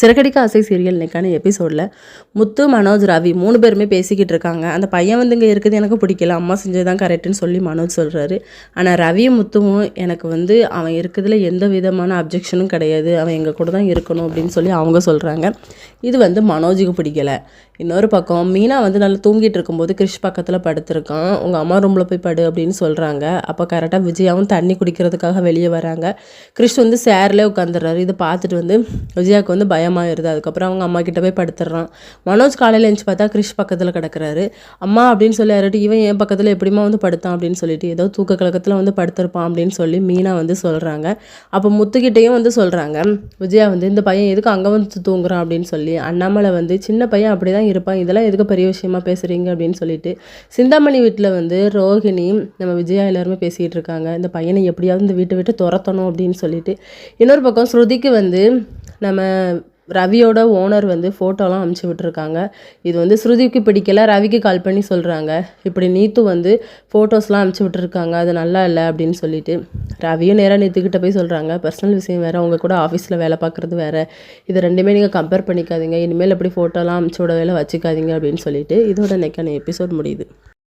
சிறகடிக்க ஆசை சீரியல் இன்னைக்கான எபிசோடில் முத்து மனோஜ் ரவி மூணு பேருமே பேசிக்கிட்டு இருக்காங்க. அந்த பையன் வந்து இங்கே இருக்குது எனக்கு பிடிக்கல. அம்மா செஞ்சது தான் கரெக்டுன்னு சொல்லி மனோஜ் சொல்கிறாரு ஆனால் ரவியும் முத்துவும் எனக்கு வந்து அவன் இருக்கிறதுல எந்த விதமான அப்ஜெக்ஷனும் கிடையாது. அவன் எங்கள் கூட தான் இருக்கணும் அப்படின்னு சொல்லி அவங்க சொல்கிறாங்க இது வந்து மனோஜுக்கு பிடிக்கல. இன்னொரு பக்கம் மீனா வந்து நல்லா தூங்கிட்டு இருக்கும்போது கிறிஷ் பக்கத்தில் படுத்திருக்கான். உங்கள் அம்மா ரூமில் போய் படு அப்படின்னு சொல்கிறாங்க அப்போ கரெக்டாக விஜயாவும் தண்ணி குடிக்கிறதுக்காக வெளியே வராங்க. கிறிஷ் வந்து சேர்லேயே உட்காந்துடுறாரு இதை பார்த்துட்டு வந்து விஜயாவுக்கு வந்து பயமாயிருது. அதுக்கப்புறம் அவங்க அம்மா கிட்ட போய் படுத்துடுறான். மனோஜ் காலையில் எழுந்து பார்த்தா கிறிஷ் பக்கத்தில் கிடக்குறாரு. அம்மா அப்படின்னு சொல்லி யாராட்டி இவன் என் பக்கத்தில் எப்படிமா வந்து படுத்தான்? அப்படின்னு சொல்லிட்டு ஏதோ தூக்க கழகத்தில் வந்து படுத்திருப்பான் அப்படின்னு சொல்லி மீனா வந்து சொல்கிறாங்க அப்போ முத்துக்கிட்டேயும் வந்து சொல்கிறாங்க விஜயா வந்து இந்த பையன் எதுக்கு அங்கே வந்து தூங்குறான்? அப்படின்னு சொல்லி அண்ணாமலை வந்து சின்ன பையன் அப்படி தான் இருப்பான். இதெல்லாம் எதுக்கு பெரிய விஷயமா பேசுகிறீங்க அப்படின்னு சொல்லிட்டு சிந்தாமணி வீட்டில் வந்து ரோஹிணி நம்ம விஜயா எல்லாருமே பேசிகிட்டு இருக்காங்க. இந்த பையனை எப்படியாவது இந்த வீட்டை விட்டு துரத்தணும் அப்படின்னு சொல்லிட்டு. இன்னொரு பக்கம் ஸ்ருதிக்கு வந்து நம்ம ரவியோட ஓனர் வந்து ஃபோட்டோலாம் அமுச்சு விட்டுருக்காங்க. இது வந்து ஸ்ருதிக்கு பிடிக்கல ரவிக்கு கால் பண்ணி சொல்கிறாங்க இப்படி நீத்து வந்து ஃபோட்டோஸ்லாம் அமுச்சு விட்டுருக்காங்க அது நல்லா இல்லை அப்படின்னு சொல்லிட்டு. ரவியும் நேராக நீத்துக்கிட்ட போய் சொல்கிறாங்க பர்சனல் விஷயம் வேறு அவங்க கூட ஆஃபீஸில் வேலை பார்க்குறது வேறு. இது ரெண்டுமே நீங்கள் கம்பேர் பண்ணிக்காதீங்க இனிமேல் எப்படி ஃபோட்டோலாம் அமுச்சு விட வேலை வச்சுக்காதீங்க அப்படின்னு சொல்லிட்டு இதோட நெக்கான எபிசோட் முடியுது.